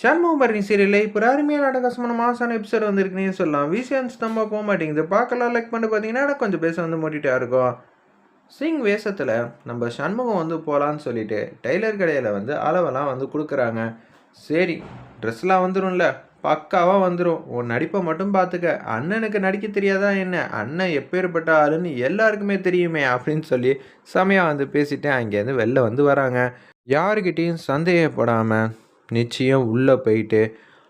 சண்முகம் பரணி சீரியலில் இப்போ ஒரு அருமையான அடகாசமான மாசான எபிசோட் வந்துருக்குன்னு சொல்லலாம். விசியன்ஸ் நம்ம போக மாட்டேங்குது. பார்க்கலாம் லைக் பண்ணி பார்த்தீங்கன்னா கொஞ்சம் பேச வந்து மூட்டிகிட்டா இருக்கும். சிங் வேஷத்தில் நம்ம சண்முகம் வந்து போகலான்னு சொல்லிட்டு டெய்லர் கடையில் வந்து அளவெல்லாம் வந்து கொடுக்குறாங்க. சரி ட்ரெஸ்லாம் வந்துடும்ல பக்காவாக வந்துடும் உன் நடிப்பை மட்டும் பார்த்துக்க. அண்ணனுக்கு நடிக்க தெரியாதா என்ன? அண்ணன் எப்பேற்பட்ட ஆளுன்னு எல்லாருக்குமே தெரியுமே அப்படின்னு சொல்லி செமையாக வந்து பேசிட்டு அங்கேருந்து வெளில வந்து வராங்க. யாருக்கிட்டேயும் சந்தேகப்படாமல் நிச்சயம் உள்ளே போயிட்டு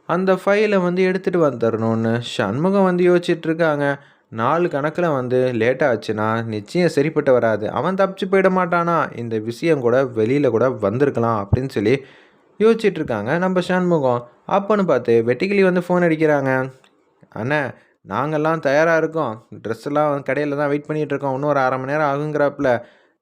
அந்த ஃபைலை வந்து எடுத்துகிட்டு வந்துடணும்னு சண்முகம் வந்து யோசிச்சுட்டு இருக்காங்க நாலு கணக்கில் வந்து லேட் ஆச்சுன்னா நிச்சயம் சரிப்பட்டு வராது. அவன் தப்பிச்சு போயிட மாட்டானா? இந்த விஷயம் கூட வெளியில் கூட வந்திருக்கலாம் அப்படின்னு சொல்லி யோசிச்சிட்ருக்காங்க நம்ம சண்முகம். அப்போன்னு பார்த்து வெட்டிக்கிளி வந்து ஃபோன் அடிக்கிறாங்க. அண்ணே நாங்கள்லாம் தயாராக இருக்கோம். ட்ரெஸ்ஸெல்லாம் கடையில் தான் வெயிட் பண்ணிகிட்டு இருக்கோம். இன்னும் ஒரு அரை மணி நேரம் ஆகுங்கிறாப்புல.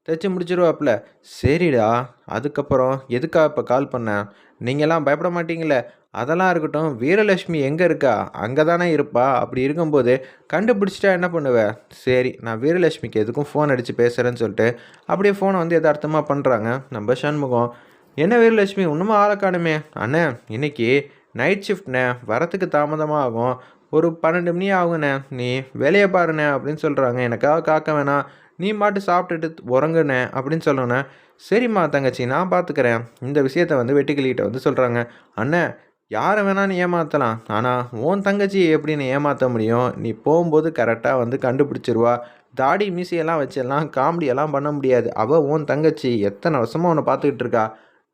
தைச்சு முடிச்சிருவாப்புல. சரிடா. அதுக்கப்புறம் எதுக்கா இப்போ கால் பண்ணேன் நீங்களாம் பயப்பட மாட்டீங்களே? அதெல்லாம் இருக்கட்டும். வீரலட்சுமி எங்கே இருக்கா? அங்கே தானே இருப்பா. அப்படி இருக்கும்போது கண்டுபிடிச்சிட்டா என்ன பண்ணுவேன் சரி நான் வீரலட்சுமிக்கு எதுக்கும் ஃபோன் அடித்து பேசுகிறேன்னு சொல்லிட்டு அப்படியே ஃபோனை வந்து எதார்த்தமாக பண்ணுறாங்க நம்ம சண்முகம் என்ன வீரலட்சுமி? இன்னுமா ஆளை காணுமே? அண்ணே இன்னைக்கு நைட் ஷிஃப்ட்ண்ணே வரத்துக்கு தாமதமாக ஆகும். ஒரு பன்னெண்டு மணி ஆகுண்ணே நீ வேலையை பாருண்ணே அப்படின்னு சொல்கிறாங்க எனக்காக காக்க வேணாம். நீ மாட்டு சாப்பிட்டுட்டு உறங்குண்ணே அப்படின்னு சொல்லணுண்ணே சரிம்மா தங்கச்சி நான் பார்த்துக்கிறேன் இந்த விஷயத்த வந்து வெட்டிக்கிளிகிட்ட வந்து சொல்கிறாங்க அண்ணன் யாரை வேணாலும் ஏமாற்றலாம் ஆனால் உன் தங்கச்சி எப்படின்னு ஏமாற்ற முடியும்? நீ போகும்போது கரெக்டாக வந்து கண்டுபிடிச்சிருவா. தாடி மீசையெல்லாம் வச்செல்லாம் காமெடியெல்லாம் பண்ண முடியாது. அவள் உன் தங்கச்சி. எத்தனை வருஷமாக உன்னை பார்த்துக்கிட்டு இருக்கா?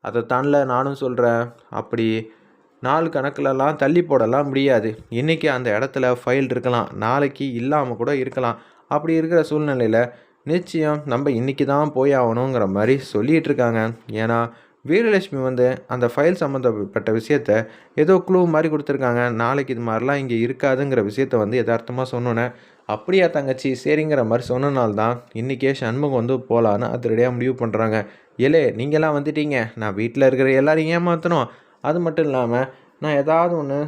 அதை தான்ல நானும் சொல்கிறேன் அப்படி நாலு கணக்கிலலாம் தள்ளி போடலாம் முடியாது. இன்றைக்கி அந்த இடத்துல ஃபைல் இருக்கலாம். நாளைக்கு இல்லாமல் கூட இருக்கலாம். அப்படி இருக்கிற சூழ்நிலையில் நிச்சயம் நம்ம இன்றைக்கி தான் போய் ஆகணுங்கிற மாதிரி சொல்லிகிட்டு இருக்காங்க ஏன்னா வீரலட்சுமி வந்து அந்த ஃபைல் சம்மந்தப்பட்ட விஷயத்த ஏதோ க்ளூ மாதிரி கொடுத்துருக்காங்க. நாளைக்கு இது மாதிரிலாம் இங்கே இருக்காதுங்கிற விஷயத்த வந்து யதார்த்தமாக சொன்னோன்னே அப்படியா தங்கச்சி சரிங்கிற மாதிரி சொன்னனால தான் இன்றைக்கே சண்முகம் வந்து போகலான்னு அதிரடியாக முடிவு பண்ணுறாங்க ஏலே நீங்களாம் வந்துட்டீங்க. நான் வீட்டில் இருக்கிற எல்லாரையும் ஏமாற்றணும் அது மட்டும் இல்லாமல் நான் ஏதாவது ஒன்று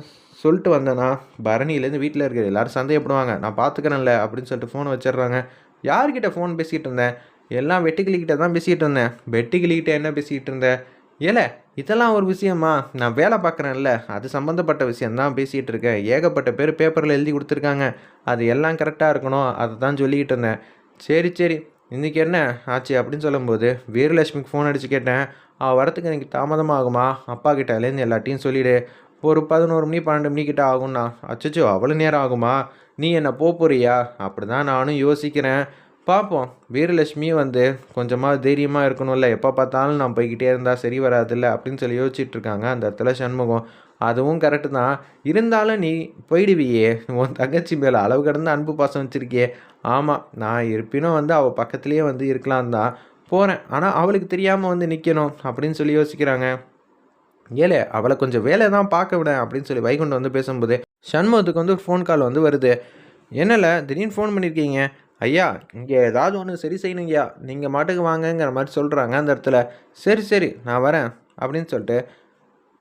சொல்லிட்டு வந்தேன்னா பரணியிலேருந்து வீட்டில் இருக்கிற எல்லாரும் சந்தேகப்படுவாங்க. நான் பார்த்துக்கிறேன்ல அப்படின்னு சொல்லிட்டு ஃபோனை வச்சிடுறாங்க. யார்கிட்ட ஃபோன் பேசிகிட்டு இருந்தேன்? எல்லாம் வெட்டுக்கிளிக்கிட்ட தான் பேசிகிட்டு இருந்தேன். வெட்டுக்கிளிக்கிட்ட என்ன பேசிகிட்டு இருந்தேன்? ஏல இதெல்லாம் ஒரு விஷயமா? நான் வேலை பார்க்குறேன்ல. அது சம்மந்தப்பட்ட விஷயந்தான் பேசிகிட்டு இருக்கேன். ஏகப்பட்ட பேர் பேப்பரில் எழுதி கொடுத்துருக்காங்க. அது எல்லாம் கரெக்டாக இருக்கணும். அதை தான் சொல்லிக்கிட்டு இருந்தேன். சரி சரி. இன்றைக்கி என்ன ஆச்சு அப்படின்னு சொல்லும்போது வீரலட்சுமிக்கு ஃபோன் அடித்து கேட்டேன். அவள் வரத்துக்கு எனக்கு தாமதமாகுமா அப்பா கிட்டலேருந்து எல்லாத்தையும் சொல்லிவிடு ஒரு பதினோரு மணி பன்னெண்டு மணிக்கிட்ட ஆகும்ண்ணா அச்சச்சோ அவ்வளோ நேரம் ஆகுமா? நீ என்ன போறியா? அப்படி தான் நானும் யோசிக்கிறேன். பார்ப்போம் வீரலட்சுமி வந்து கொஞ்சமாக தைரியமாக இருக்கணும்ல. எப்போ பார்த்தாலும் நான் போய்கிட்டே இருந்தால் சரி வராதுல்ல? அப்படின்னு சொல்லி யோசிச்சுட்டு இருக்காங்க அந்த இடத்துல சண்முகம். அதுவும் கரெக்டு தான். இருந்தாலும் நீ போயிடுவியே. உன் தங்கச்சி மேலே அளவு கடந்து அன்பு பாசம் வச்சுருக்கியே. ஆமாம் நான் இருப்பினும் வந்து அவள் பக்கத்துலேயே வந்து இருக்கலாம் தான் போகிறேன் ஆனால் அவளுக்கு தெரியாமல் வந்து நிற்கணும் அப்படின்னு சொல்லி யோசிக்கிறாங்க. ஏலே அவளை கொஞ்சம் வேலை தான் பார்க்க விட. அப்படின்னு சொல்லி வைகுண்டம் வந்து பேசும்போது சண்முகத்துக்கு வந்து ஃபோன் கால் வந்து வருது. என்னல? திடீர்னு ஃபோன் பண்ணியிருக்கீங்க ஐயா இங்கே ஏதாவது ஒன்று சரி செய்யணுங்கய்யா. நீங்கள் மாட்டுக்கு வாங்கங்கிற மாதிரி சொல்கிறாங்க அந்த இடத்துல. சரி சரி நான் வரேன் அப்படின்னு சொல்லிட்டு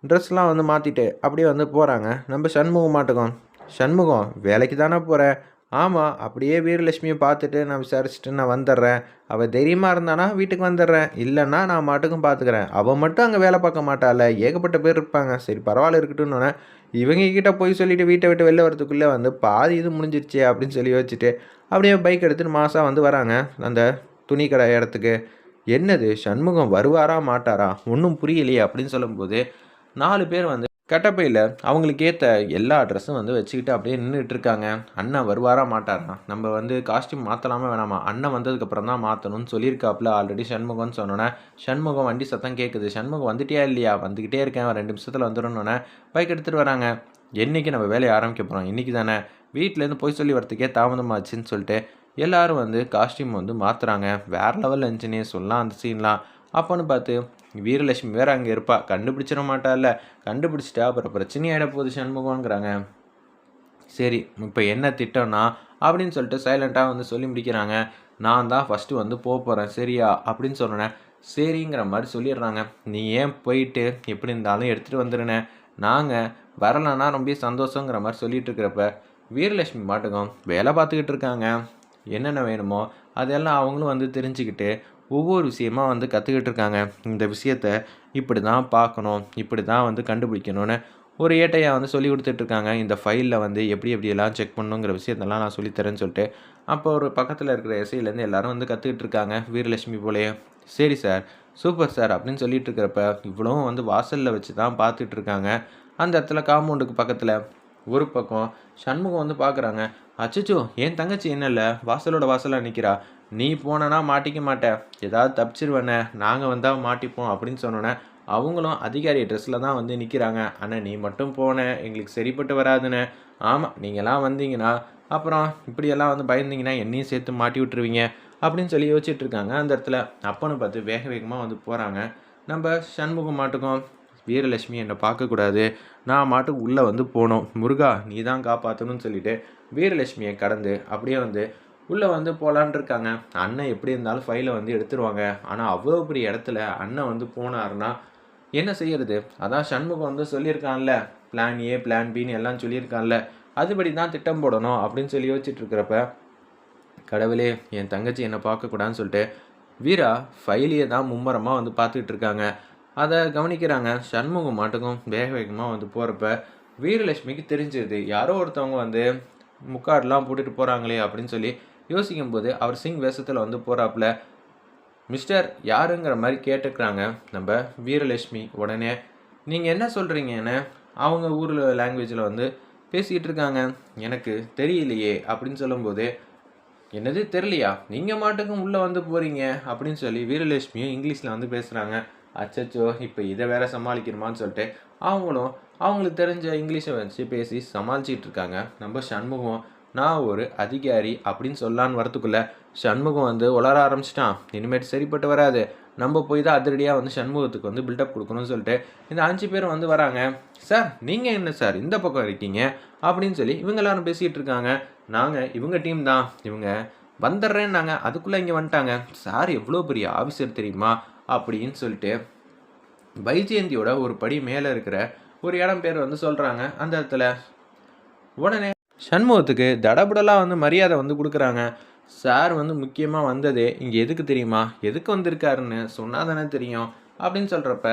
ட்ரெஸ்லாம் வந்து மாற்றிட்டு அப்படியே வந்து போகிறாங்க நம்ம சண்முகம் மாட்டுக்கும். சண்முகம் வேலைக்கு தானே போகிறேன் ஆமாம் அப்படியே வீரலட்சுமியை பார்த்துட்டு நான் விசாரிச்சுட்டு நான் வந்துடுறேன். அவள் தைரியமாக இருந்தானா வீட்டுக்கு வந்துடுறேன். இல்லைன்னா நான் மாட்டுக்கும் பார்த்துக்கிறேன். அவள் மட்டும் அங்கே வேலை பார்க்க மாட்டாள் ஏகப்பட்ட பேர் இருப்பாங்க. சரி பரவாயில்ல இருக்கட்டும்னு இவங்க கிட்ட போய் சொல்லிட்டு வீட்டை விட்டு வெளில வரதுக்குள்ளே வந்து பாதி இது முடிஞ்சிருச்சு அப்படின்னு சொல்லி வச்சுட்டு அப்படியே பைக் எடுத்துகிட்டு மாதம் வந்து வராங்க. அந்த துணி கடை இடத்துக்கு. என்னது சண்முகம் வருவாரா மாட்டாரா? ஒன்றும் புரியலையே அப்படின்னு சொல்லும்போது நாலு பேர் வந்து கட்டப்பையில் அவங்களுக்கு ஏற்ற எல்லா ட்ரெஸ்ஸும் வந்து வச்சுக்கிட்டு அப்படியே நின்றுட்டு இருக்காங்க. அண்ணன் வருவாரா மாட்டாரா? நம்ம வந்து காஸ்டியூம் மாற்றலாமா வேணாமா? அண்ணன் வந்ததுக்கப்புறம் தான் மாற்றணும்னு சொல்லியிருக்காப்புல ஆல்ரெடி சண்முகம்னு சொன்னோன்னே சண்முகம் வண்டி சத்தம் கேட்குது சண்முகம் வந்துட்டியா இல்லையா? வந்துக்கிட்டே இருக்கேன். ரெண்டு நிமிஷத்தில் வந்துடணுன்னே பைக் எடுத்துகிட்டு வராங்க. என்றைக்கு நம்ம வேலையை ஆரம்பிக்க போகிறோம் இன்றைக்கி தானே. வீட்டிலேருந்து போய் சொல்லி வரத்துக்கே தாமதமாச்சுன்னு சொல்லிட்டு எல்லோரும் வந்து காஸ்டியூம் வந்து மாற்றுறாங்க வேறு லெவலில் இருந்துச்சுன்னே சொல்லலாம் அந்த சீன்லாம் அப்போன்னு பார்த்து வீரலட்சுமி வேறு அங்கே இருப்பா. கண்டுபிடிச்சிட மாட்டால கண்டுபிடிச்சிட்டா அப்புறம் பிரச்சனையாயிட போகுது சண்முகங்கிறாங்க சரி இப்போ என்ன திட்டம்னா அப்படின்னு சொல்லிட்டு சைலண்ட்டாக வந்து சொல்லி முடிக்கிறாங்க. நான் தான் ஃபஸ்ட்டு வந்து போக போகிறேன் சரியா? அப்படின்னு சொன்னேன் சரிங்கிற மாதிரி சொல்லிடுறாங்க. நீ ஏன் போயிட்டு எப்படி இருந்தாலும் எடுத்துகிட்டு வந்துடுனே நாங்கள் வரலன்னா ரொம்ப சந்தோஷங்கிற மாதிரி சொல்லிகிட்டு இருக்கிறப்ப வீரலட்சுமி மாட்டுக்கும் வேலை பார்த்துக்கிட்டு இருக்காங்க. என்னென்ன வேணுமோ அதெல்லாம் அவங்களும் வந்து தெரிஞ்சுக்கிட்டு ஒவ்வொரு விஷயமா வந்து கற்றுக்கிட்டு இருக்காங்க இந்த விஷயத்த இப்படி தான் பார்க்கணும் இப்படி தான் வந்து கண்டுபிடிக்கணும்னு ஒரு ஏட்டையாக வந்து சொல்லி கொடுத்துட்ருக்காங்க இந்த ஃபைலில் வந்து எப்படி எப்படியெல்லாம் செக் பண்ணணுங்கிற விஷயத்தெல்லாம் நான் சொல்லித்தரேன்னு சொல்லிட்டு அப்போ ஒரு பக்கத்தில் இருக்கிற எஸ்ஐலேருந்து எல்லாரும் வந்து கற்றுக்கிட்டு இருக்காங்க வீரலட்சுமி போலயே சரி சார் சூப்பர் சார் அப்படின்னு சொல்லிட்டு இருக்கிறப்ப இவ்வளவும் வந்து வாசலில் வச்சு தான் பார்த்துட்டு இருக்காங்க அந்த இடத்துல காம்பவுண்டுக்கு பக்கத்தில் ஒரு பக்கம் சண்முகம் வந்து பார்க்குறாங்க. அச்சச்சோ என் தங்கச்சி என்ன இல்லை வாசலோட வாசலாக நிற்கிறா நீ போனனா மாட்டிக்க மாட்ட. ஏதாவது தப்பிச்சிருவேனே நாங்கள் வந்தால் மாட்டிப்போம் அப்படின்னு சொன்னோன்னே அவங்களும் அதிகாரி ட்ரெஸ்ஸில் தான் வந்து நிற்கிறாங்க ஆனால் நீ மட்டும் போன எங்களுக்கு சரிப்பட்டு வராதுன்னு ஆமாம் நீங்களாம் வந்தீங்கன்னா அப்புறம் இப்படியெல்லாம் வந்து பயந்தீங்கன்னா என்னையும் சேர்த்து மாட்டி விட்டுருவீங்க அப்படின்னு சொல்லி யோசிச்சுட்டு இருக்காங்க அந்த இடத்துல. அப்பன்னு பார்த்து வேக வேகமாக வந்து போகிறாங்க நம்ம சண்முகம் மாட்டுக்கும் வீரலட்சுமி என்னை பார்க்கக்கூடாது. நான் மாட்டுக்கு உள்ளே வந்து போனோம் முருகா நீ தான் காப்பாற்றணும்னு சொல்லிட்டு வீரலட்சுமியை கடந்து அப்படியே வந்து உள்ளே வந்து போகலான் இருக்காங்க. அண்ணன் எப்படி இருந்தாலும் ஃபைலை வந்து எடுத்துருவாங்க. ஆனால் அவ்வளோ பெரிய இடத்துல அண்ணன் வந்து போனாருன்னா என்ன செய்யறது? அதான் சண்முகம் வந்து சொல்லியிருக்கான்ல. பிளான் ஏ பிளான் பின்னு எல்லாம் சொல்லியிருக்கான்ல. அதுபடி தான் திட்டம் போடணும் அப்படின்னு சொல்லி யோசிச்சுட்டு இருக்கிறப்ப கடவுளே என் தங்கச்சி என்னை பார்க்கக்கூடாதுன்னு சொல்லிட்டு வீரா ஃபைலியை தான் மும்மரமாக வந்து பார்த்துக்கிட்டு இருக்காங்க. அதை கவனிக்கிறாங்க. சண்முகம் மாட்டுக்கும் வேக வேகமாக வந்து போகிறப்ப வீரலட்சுமிக்கு தெரிஞ்சிருது யாரோ ஒருத்தவங்க வந்து முக்காடெலாம் போட்டுட்டு போகிறாங்களே அப்படின்னு சொல்லி யோசிக்கும்போது அவர் சிங் வேஷத்தில் வந்து போகிறாப்புல மிஸ்டர் யாருங்கிற மாதிரி கேட்டுக்கிறாங்க. நம்ம வீரலட்சுமி உடனே நீங்கள் என்ன சொல்கிறீங்கன்னு அவங்க ஊரில் லாங்குவேஜில் வந்து பேசிக்கிட்டு இருக்காங்க எனக்கு தெரியலையே. அப்படின்னு சொல்லும்போது என்னது தெரியலையா? நீங்கள் மாட்டுக்கும் உள்ளே வந்து போகிறீங்க அப்படின்னு சொல்லி வீரலட்சுமியும் இங்கிலீஷில் வந்து பேசுகிறாங்க அச்சச்சோ இப்போ இதை வேற சமாளிக்கணுமான்னு சொல்லிட்டு அவங்களும் அவங்களுக்கு தெரிஞ்ச இங்கிலீஷை வச்சு பேசி சமாளிச்சிட்டு இருக்காங்க. நம்ம சண்முகம் நான் ஒரு அதிகாரி அப்படின்னு சொல்லான்னு வரத்துக்குள்ளே சண்முகம் வந்து உளர ஆரம்பிச்சிட்டான். இனிமேட்டு சரிப்பட்டு வராது. நம்ம போய் தான் அதிரடியாக வந்து சண்முகத்துக்கு வந்து பில்டப் கொடுக்கணும்னு சொல்லிட்டு இந்த அஞ்சு பேர் வந்து வராங்க. சார் நீங்கள் என்ன சார் இந்த பக்கம் இருக்கீங்க? அப்படின்னு சொல்லி இவங்க எல்லாரும் பேசிகிட்டு இருக்காங்க. நாங்கள் இவங்க டீம் தான். இவங்க வந்துடுறேன்னாங்க. அதுக்குள்ளே இங்கே வந்துட்டாங்க. சார் எவ்வளோ பெரிய ஆஃபீஸர் தெரியுமா? அப்படின்னு சொல்லிட்டு வைஜெயந்தியோட ஒரு படி மேலே இருக்கிற ஒரு இடம் பேர் வந்து சொல்கிறாங்க அந்த இடத்துல உடனே சண்முகத்துக்கு தடபுடலாக வந்து மரியாதை வந்து கொடுக்குறாங்க. சார் வந்து முக்கியமாக வந்ததே இங்கே எதுக்கு தெரியுமா? எதுக்கு வந்திருக்காருன்னு சொன்னால் தானே தெரியும். அப்படின்னு சொல்கிறப்ப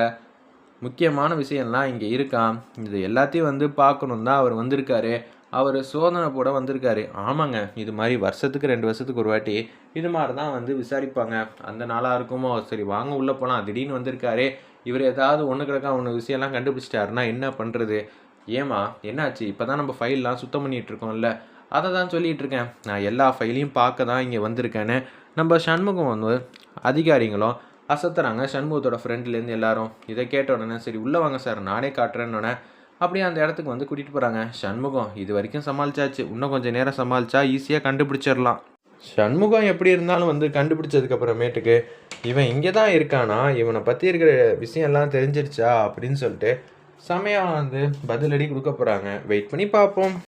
முக்கியமான விஷயம்லாம் இங்கே இருக்கான் இது எல்லாத்தையும் வந்து பார்க்கணும் தான் அவர் வந்திருக்காரு. அவர் சோதனை போட வந்திருக்காரு. ஆமாங்க இது மாதிரி வருஷத்துக்கு ரெண்டு வருஷத்துக்கு ஒரு வாட்டி இது மாதிரி தான் வந்து விசாரிப்பாங்க. அந்த நாளாக இருக்குமோ? சரி வாங்க உள்ளே போகலாம் திடீர்னு வந்திருக்காரு. இவர் ஏதாவது ஒன்று கிடக்கா ஒன்று விஷயம்லாம் கண்டுபிடிச்சிட்டாருன்னா என்ன பண்ணுறது ஏமா என்னாச்சு? இப்போ தான் நம்ம ஃபைல்லாம் சுத்தம் பண்ணிகிட்டு இருக்கோம்ல. அதை தான் சொல்லிகிட்டு இருக்கேன். நான் எல்லா ஃபைலையும் பார்க்க தான் இங்கே வந்திருக்கேன்னு நம்ம சண்முகம் வந்து அதிகாரிங்களும் அசத்துறாங்க. சண்முகத்தோட ஃப்ரெண்ட்லேருந்து எல்லாரும். இதை கேட்ட உடனே சரி உள்ளே வாங்க சார். நானே காட்டுறேன்னு அப்படியே அந்த இடத்துக்கு வந்து கூட்டிகிட்டு போகிறாங்க சண்முகம் இது வரைக்கும் சமாளிச்சாச்சு. இன்னும் கொஞ்சம் நேரம் சமாளிச்சா ஈஸியாக கண்டுபிடிச்சிடலாம். சண்முகம் எப்படி இருந்தாலும் வந்து கண்டுபிடிச்சதுக்கப்புறமேட்டுக்கு இவன் இங்கே தான் இருக்கானா? இவனை பற்றி இருக்கிற விஷயம்லாம் தெரிஞ்சிருச்சா அப்படின்னு சொல்லிட்டு செமையாக வந்து பதிலடி கொடுக்க போகிறாங்க வெயிட் பண்ணி பார்ப்போம்.